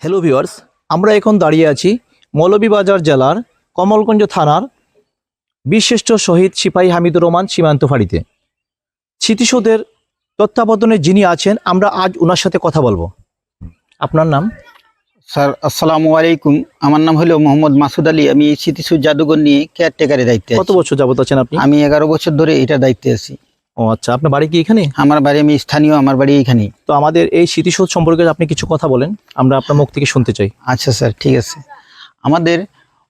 Hello viewers আমরা এখন দাঁড়িয়ে আছি মৌলভীবাজার জেলার কমলগঞ্জ থানার বিশিষ্ট শহীদ সিপাহী হামিদুর রহমান সীমান্ত ফাঁড়িতে। স্মৃতিসৌধের তত্ত্বাবধানে যিনি আছেন আমরা আজ ওনার সাথে কথা বলব। আপনার নাম? স্যার আসসালামু আলাইকুম। আমার নাম হলো মোহাম্মদ মাসুদ আলী। আমি এই স্মৃতিসুর জাদুঘর নিয়ে কেয়ারটেকারের দায়িত্বে কত বছর যাবত আছেন আপনি? আমি এগারো বছর ধরে এটার দায়িত্বে আছি। ও আচ্ছা আপনার বাড়ি কি এখানে আমার বাড়ি আমি স্থানীয় আমার বাড়ি এখানে তো আমাদের এই স্মৃতিসৌধ সম্পর্কে আপনি কিছু কথা বলেন আমরা আপনার মুখ থেকে শুনতে চাই। আচ্ছা স্যার ঠিক আছে। আমাদের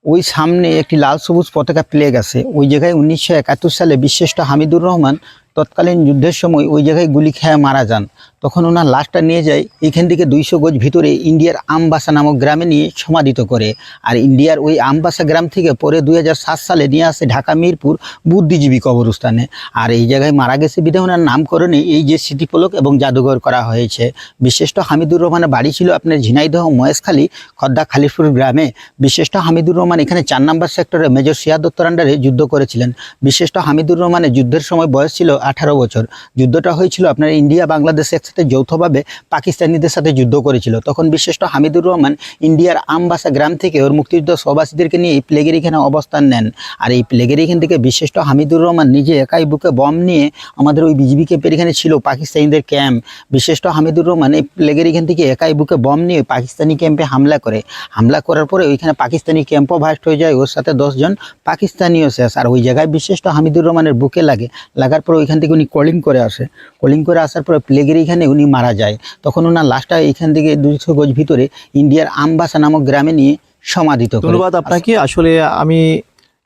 ওই সামনে একটি লাল সবুজ পতাকা প্লেগ আছে। ওই জায়গায় উনিশশো একাত্তর সালে বিশিষ্ট হামিদুর রহমান তৎকালীন যুদ্ধের সময় ওই জায়গায় গুলি খেয়ে মারা যান। তখন ওনার লাশটা নিয়ে যায় এখান থেকে দুইশো গজ ভিতরে ইন্ডিয়ার আমবাসা নামক গ্রামে নিয়ে সমাধিত করে। আর ইন্ডিয়ার ওই আমবাসা গ্রাম থেকে পরে দুই হাজার সাত সালে নিয়ে আসে ঢাকা, মিরপুর বুদ্ধিজীবী কবরস্থানে। আর এই জায়গায় মারা গেছে বিধে ওনার নামকরণে এই যে স্মৃতিফলক এবং জাদুঘর করা হয়েছে। বিশিষ্ট হামিদুর রহমানের বাড়ি ছিল আপনার ঝিনাইদহ, মহেশখালী, খদ্দা খালিশপুর গ্রামে। বিশিষ্ট হামিদুর রহমান এখানে চার নম্বর সেক্টরে মেজর সিয়াদত্তর আন্ডারে যুদ্ধ করেছিলেন। বিশিষ্ট হামিদুর রহমানের যুদ্ধের সময় বয়স ছিল আঠারো বছর। যুদ্ধটা হয়েছিল আপনার ইন্ডিয়া, বাংলাদেশ একসাথে যৌথভাবে পাকিস্তানিদের সাথে যুদ্ধ করেছিল। তখন বিশিষ্ট হামিদুর রহমান ইন্ডিয়ার আমবাসা গ্রাম থেকে ওর মুক্তিযুদ্ধ সহবাসীদেরকে নিয়ে এই প্লেগের এখানে অবস্থান নেন। আর এই প্লেগের এখান থেকে বিশিষ্ট হামিদুর রহমান নিজে একাই বুকে বম নিয়ে আমাদের ওই বিজিবি ক্যাম্পের এখানে ছিল, পাকিস্তানিদের ক্যাম্প বিশিষ্ট হামিদুর রহমান এই প্লেগের এখান থেকে একাই বুকে বম নিয়ে পাকিস্তানি ক্যাম্পে হামলা করে। হামলা করার পরে ওইখানে পাকিস্তানি ক্যাম্পও ভাস্ট হয়ে যায়। ওর সাথে দশজন পাকিস্তানিও শেষ। আর ওই জায়গায় বিশিষ্ট হামিদুর রহমানের বুকে লাগে। লাগার পর ওইখান থেকে উনি কলিং করে আসে। কলিং করে আসার পরে প্লেগের এখানে উনি মারা যায়। তখন ওনার লাশটা এখান থেকে দুশো গজ ভিতরে ইন্ডিয়ার আমবাসা নামক গ্রামে নিয়ে সমাধিত ধন্যবাদ আপনাকে। আসলে আমি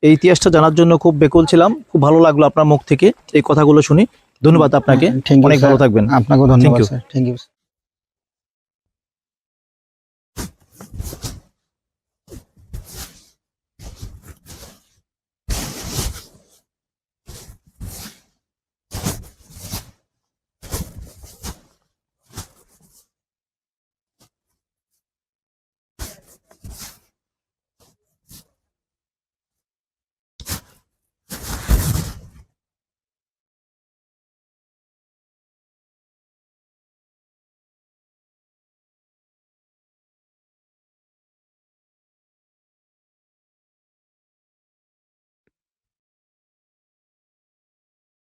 এই ইতিহাসটা জানার জন্য খুব বেকুল ছিলাম। খুব ভালো লাগল আপনার মুখ থেকে এই কথাগুলো শুনি। ধন্যবাদ আপনাকে। অনেক ভালো থাকবেন। আপনাকেও ধন্যবাদ থ্যাংক ইউ